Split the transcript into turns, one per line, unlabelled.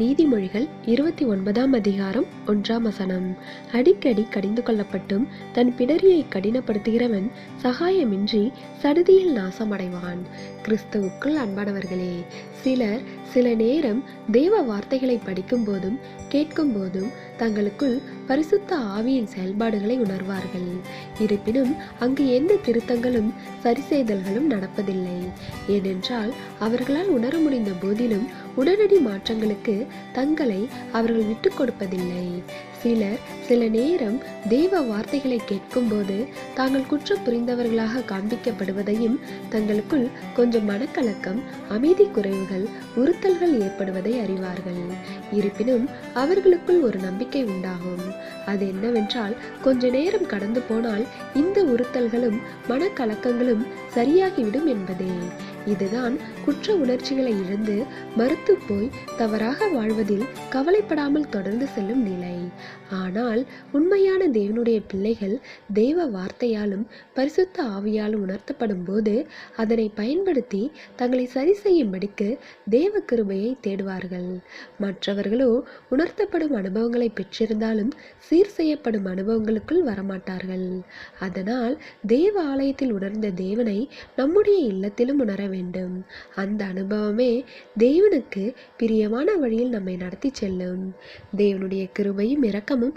நீதிமொழிகள் இருபத்தி ஒன்பதாம் அதிகாரம் ஒன்றாம் வசனம். அடிக்கடி கடிந்து கொள்ளப்பட்டும் தன் பிடரியை கடினப்படுத்துகிறவன் சகாயமின்றி சடுதியில் நாசமடைவான். கிறிஸ்துவுக்குள் அன்பானவர்களே சிலர் சில நேரம் தேவ வார்த்தைகளை படிக்கும் போதும் கேட்கும் போதும் தங்களுக்குள் பரிசுத்த ஆவியின் செயல்பாடுகளை உணர்வார்கள். இருப்பினும் அங்கு எந்த திருத்தங்களும் சரிசெய்தல்களும் நடப்பதில்லை. ஏனென்றால் அவர்களால் உணர முடிந்த போதிலும் உடனடி மாற்றங்களுக்கு தங்களை அவர்கள் விட்டுக் கொடுப்பதில்லை. சிலர் சில நேரம் தேவ வார்த்தைகளை கேட்கும்போது தாங்கள் குற்றம் புரிந்தவர்களாக காண்பிக்கப்படுவதையும் தங்களுக்குள் கொஞ்சம் மனக்கலக்கம் அமைதி குறைவுகள் உறுத்தல்கள் ஏற்படுவதை அறிவார்கள். இருப்பினும் அவர்களுக்குள் ஒரு நம்பிக்கை உண்டாகும். அது என்னவென்றால் கொஞ்ச நேரம் கடந்து போனால் இந்த உறுத்தல்களும் மனக்கலக்கங்களும் சரியாகிவிடும் என்பதே. இதுதான் குற்ற உணர்ச்சிகளை இழந்து மறுத்து போய் தவறாக வாழ்வதில் கவலைப்படாமல் தொடர்ந்து செல்லும் நிலை. ஆனால் உண்மையான தேவனுடைய பிள்ளைகள் தேவ வார்த்தையாலும் பரிசுத்த ஆவியாலும் உணர்த்தப்படும் போது அதனை பயன்படுத்தி தங்களை சரி செய்யும்படிக்கு தேவ கிருபையை தேடுவார்கள். மற்றவர்களோ உணர்த்தப்படும் அனுபவங்களை பெற்றிருந்தாலும் சீர் செய்யப்படும் அனுபவங்களுக்குள் வரமாட்டார்கள். அதனால் தேவ ஆலயத்தில் உணர்ந்த தேவனை நம்முடைய இல்லத்திலும் உணர வேண்டும். அந்த அனுபவமே தேவனுக்கு பிரியமான வழியில் நம்மை நடத்தி செல்லும். தேவனுடைய கிருபையும் இரக்கமும்